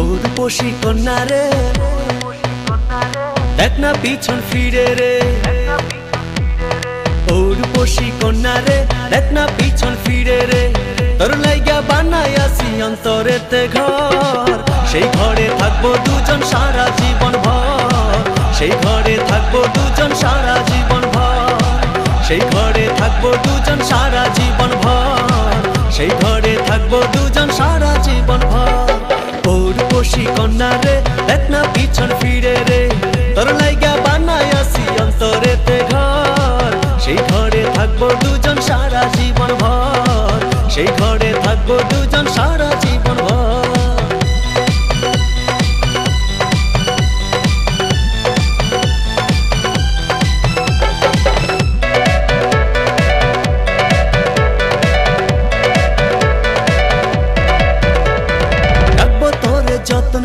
ওরপসি কন্যা রে। দেখ না পিছন ফিরে রে। ওরপসি কন্যা রে, দেখ না পিছন ফিরে রে। তোর লাইগা বানাই আসি অন্তরেতে ঘর। সেই ঘরে থাকব দুজন সারা জীবন ভর সেই ঘরে থাকব দুজন সারা জীবন ভর সেই ঘরে থাকব দুজন সারা জীবন ভর সেই ঘরে থাকব দুজন কন্যা রে দেখ না পিছন ফিরে রে। তোর লাইগা বানাই আসি অন্তরেতে ঘর। সেই ঘরে থাকব দুজন সারা জীবন ভর সেই ঘরে থাকব দুজন সারা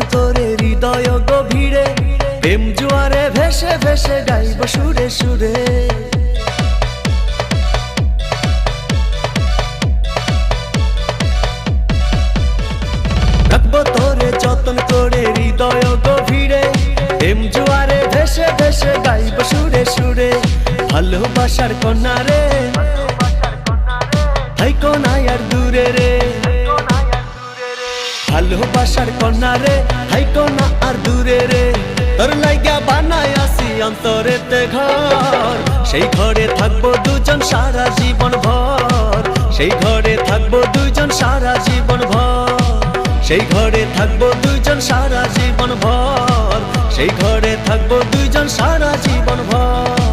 তোরে যতন করে হৃদয় গভীরে, প্রেম জুয়ারে ভেসে ভেসে গাইব সুরে সুরে। রাখব তোরে যতন করে হৃদয় গভীরে, প্রেম জুয়ারে ভেসে ভেসে গাইব সুরে সুরে। ভালোবাসার কন্যা রে থাইকো না আর দূরে রে। ভালোবাসার কন্যা রে হাইকো না আর দূরে রে। তোর লাইগা বানাই আসি অন্তরেতে ঘর। সেই ঘরে থাকব দুজন সারা জীবন ভর। সেই ঘরে থাকব দুজন সারা জীবন ভর। সেই ঘরে থাকব দুজন সারা জীবন ভর। সেই ঘরে থাকব দুজন সারা জীবন ভর।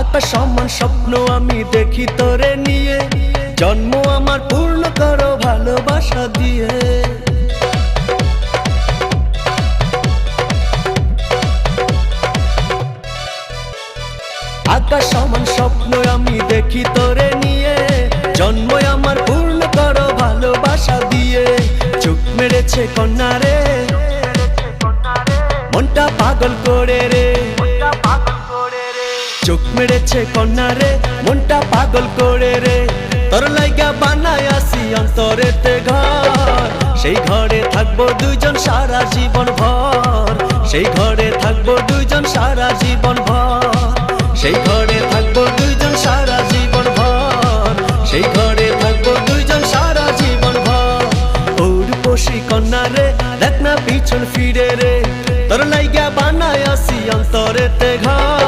আকাশ সমান স্বপ্ন আমি দেখি তোরে নিয়ে। জন্ম আমার পূর্ণ করো ভালোবাসা দিয়ে। আকাশ সমান স্বপ্ন আমি দেখি তোরে নিয়ে। জন্ম আমার পূর্ণ করো ভালোবাসা দিয়ে। চোখ মেরেছে কন্যা রে মনটা পাগল করে চোখ মেরেছে কন্যা রে মনটা পাগল করে রে। তোর লাইগা বানাই আসি অন্তরেতে ঘর। সেই ঘরে থাকব দুজন সারা জীবন ভর সেই ঘরে থাকব দুজন সারা জীবন ভর সেই ঘরে থাকব দুজন সারা জীবন ভর সেই ঘরে থাকব দুজন সারা জীবন ভর ওর পশি কন্যা রে দেখ না পিছন ফিরে রে। তোর লাইগা বানাই আসি অন্তরেতে ঘর।